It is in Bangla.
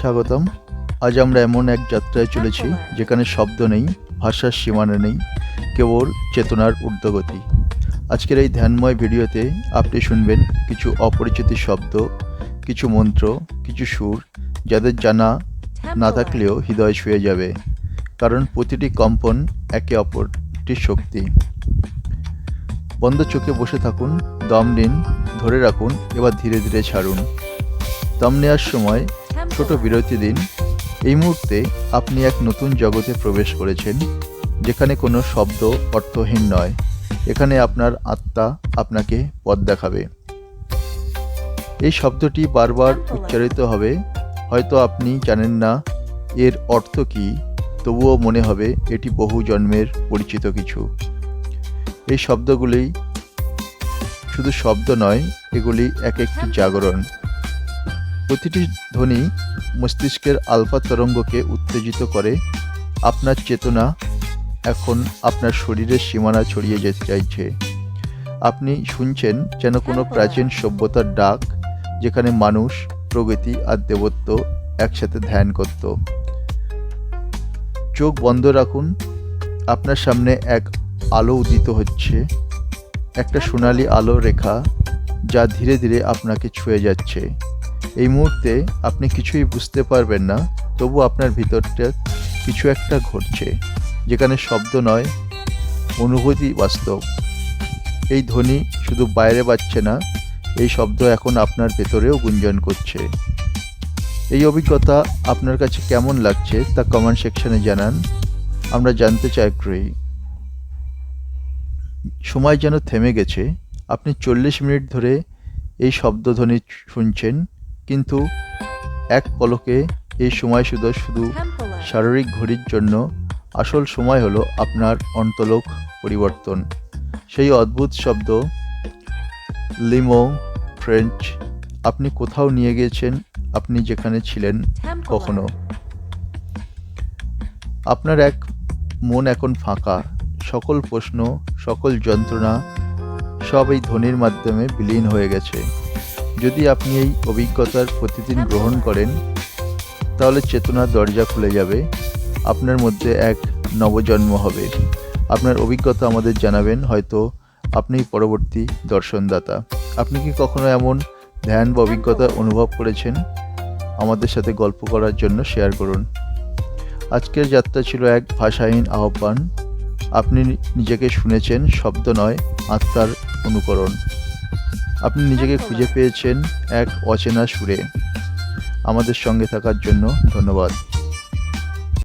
স্বাগতম। আজ আমরা এমন এক যাত্রায় চলেছি যেখানে শব্দ নেই, ভাষার সীমানা নেই, কেবল চেতনার ঊর্ধ্বগতি। আজকের এই ধ্যানময় ভিডিওতে আপনি শুনবেন কিছু অপরিচিত শব্দ, কিছু মন্ত্র, কিছু সুর, যাদের জানা না থাকলেও হৃদয় ছুঁয়ে যাবে, কারণ প্রতিটি কম্পন একে অপরটির শক্তি। বন্ধ চোখে বসে থাকুন, দম নিন, ধরে রাখুন, এবার ধীরে ধীরে ছাড়ুন। দম নেওয়ার সময় ছোট বিরতি দিন। এই মুহূর্তে আপনি এক নতুন জগতে প্রবেশ করেছেন যেখানে কোনো শব্দ অর্থহীন নয়। এখানে আপনার আত্মা আপনাকে পথ দেখাবে। এই শব্দটি বারবার উচ্চারিত হবে। হয়তো আপনি জানেন না এর অর্থ কি তবুও মনে হবে এটি বহু জন্মের পরিচিত কিছু। এই শব্দগুলি শুধু শব্দ নয় এগুলি এক একটি জাগরণ। প্রতিটি ধ্বনি মস্তিষ্কের আলফা তরঙ্গকে উত্তেজিত করে। আপনার চেতনা এখন আপনার শরীরের সীমানা ছড়িয়ে যেতে চাইছে আপনি শুনছেন যেন কোনো প্রাচীন সভ্যতার ডাক যেখানে মানুষ প্রগতি আর দেবত্ব একসাথে ধ্যান করত। চোখ বন্ধ রাখুন। আপনার সামনে এক আলো উদিত হচ্ছে। একটা সোনালি আলো রেখা যা ধীরে ধীরে আপনাকে ছুঁয়ে যাচ্ছে। এই মুহূর্তে আপনি কিছুই বুঝতে পারবেন না, তবু আপনার ভিতরটা কিছু একটা ঘটছে, যেখানে শব্দ নয়, অনুভূতি বাস্তব। এই ধ্বনি শুধু বাইরে বাজছে না, এই শব্দ এখন আপনার ভেতরেও গুঞ্জন করছে। এই অভিজ্ঞতা আপনার কাছে কেমন লাগছে তা কমেন্ট সেকশনে জানান। আমরা জানতে চাই আগ্রহী সময় যেন থেমে গেছে, আপনি চল্লিশ মিনিট ধরে এই শব্দধ্বনি শুনছেন কিন্তু এক পলকে এই সময় শুধু শুধু শারীরিক ঘড়ির জন্য আসল সময় হলো আপনার অন্তলোক পরিবর্তন। সেই অদ্ভুত শব্দ লিমো ফ্রেঞ্চ আপনি কোথাও নিয়ে গিয়েছেন আপনি যেখানে ছিলেন কখনো? আপনার এক মন এখন ফাঁকা। সকল প্রশ্ন সকল যন্ত্রণা সব এই ধ্বনির মাধ্যমে বিলীন হয়ে গেছে। যদি আপনি এই অভিজ্ঞতার প্রতিদিন গ্রহণ করেন, তাহলে চেতনার দরজা খুলে যাবে। আপনার মধ্যে এক নবজন্ম হবে। আপনার অভিজ্ঞতা আমাদের জানাবেন, হয়তো আপনি পরবর্তী দর্শনদাতা। আপনি কি কখনো এমন ধ্যান বা অভিজ্ঞতা অনুভব করেছেন? আমাদের সাথে গল্প করার জন্য শেয়ার করুন। আজকের যাত্রা ছিল এক ভাষাহীন আহ্বান। আপনি নিজেকে শুনেছেন, শব্দ নয়, আত্মার অনুকরণ। আপনি নিজেকে খুঁজে পেয়েছেন এক অচেনা সুরে। আমাদের সঙ্গে থাকার জন্য ধন্যবাদ।